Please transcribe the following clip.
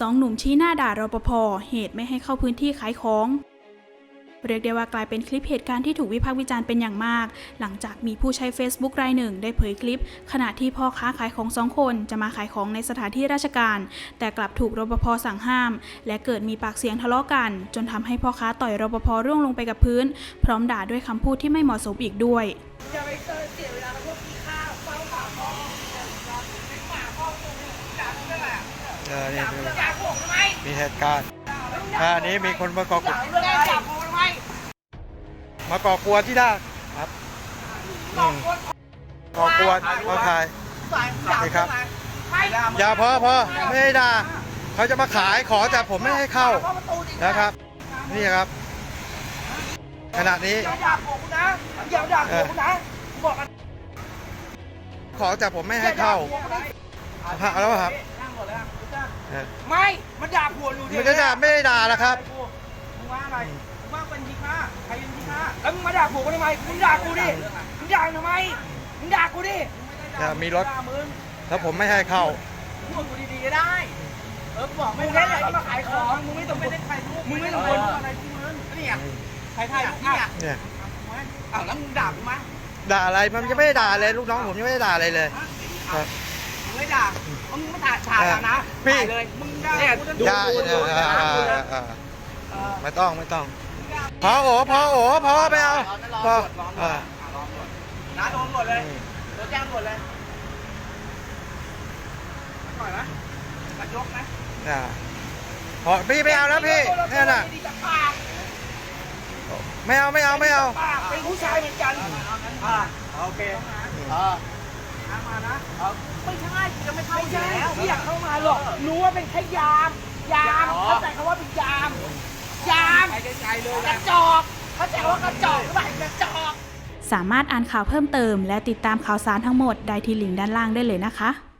สองหนุ่มชี้หน้าด่ารปภ เหตุไม่ให้เข้าพื้นที่ขายของ เรียกได้ว่ากลายเป็นคลิปเหตุการณ์ที่ถูกวิพากษ์วิจารณ์เป็นอย่างมาก หลังจากมีผู้ใช้ Facebook รายหนึ่ง ได้เผยคลิป ขณะที่พ่อค้าขายของสองคนจะมาขายของในสถานที่ราชการ แต่กลับถูกรปภสั่งห้าม และเกิดมีปากเสียงทะเลาะกัน จนทำให้พ่อค้าต่อยรปภร่วงลงไปกับพื้น พร้อมด่าด้วยคำพูดที่ไม่เหมาะสมอีกด้วยอย่าไปเสียเวลาพวกขี้ข้าวเฝ้าปากพ่อปากพ่อตรงนี้ด่าเรื่องอะไรอะ เออนี่ด่าคือมีเหตุการณ์อ่าอันนี้มีคนมาก่อกวนมาก่อกวนที่ด้านครับก่อกวนมาขายสายด่าเรื่อย่าพอพอไม่ได้ด่าเขาจะมาขายขอแต่ผมไม่ให้เข้านะครับ นี่ครับขณะนี้อย่าด่าผมนะอย่าด่าผมนะบอกขอแต่ผมไม่ให้เข้าฮะแล้วครับ เออไม่ มันด่าผัวอยู่มันจะด่าไม่ได้ด่าแล้วครับ มึงว่าอะไรมึงว่าเป็นขี้ข้าใครเป็นขี้ข้าแล้วมึงมาด่าผัวกูทำไมมึงด่ากูดิมึงด่าทำไมมึงด่ากูดิเนี่ยมีรถ ด่ามึงแล้วผมไม่ให้เข้า พูดกูดีๆก็ได้ เออบอกไม่ได้เลยมาขายของมึงไม่ต้องเป็นใครรูปมึงไม่ต้องเป็นอะไรที่มึงนี่อะใครถ่ายนี่อะเนี่ยอ้าวแล้วมึงด่ากูไหมด่าอะไรมันยังไม่ได้ด่าเลยลูกน้องผมยังไม่ได้ด่าอะไรเลย ครับมึงไม่ ด่ามึงไม่ถ่ายถ่ายนะพี่ถ่ายเลยมึงด่ากูจะดูอย่าดูเอดูอเออเออเออเออไม่ต้องไม่ต้อง พอโอพอโอพอไม่เอาพอเออน้าโดนหมดเลยโดนแจ้งหมดเลยหน่อยไหมกระยกไหมอ่าพอพี่ไม่เอาแล้วพี่แค่น่ะดีจากปากไม่เอาไม่เอาไม่เอา ปากเป็นผู้ชายเหมือนกันอ่าโอเคอ่า มานะไม่ใช่จะไม่เข้าอยู่แล้วไม่อยากเข้ามาหรอก รู้ว่าเป็นแค่ยาม ยาม เข้าใจคำว่าเป็นยาม ยามกระจอก เข้าใจว่ากระจอกหรือเปล่ากระจอก สามารถอ่านข่าวเพิ่มเติม และติดตามข่าวสารทั้งหมดได้ที่ลิงก์ด้านล่างได้เลยนะคะ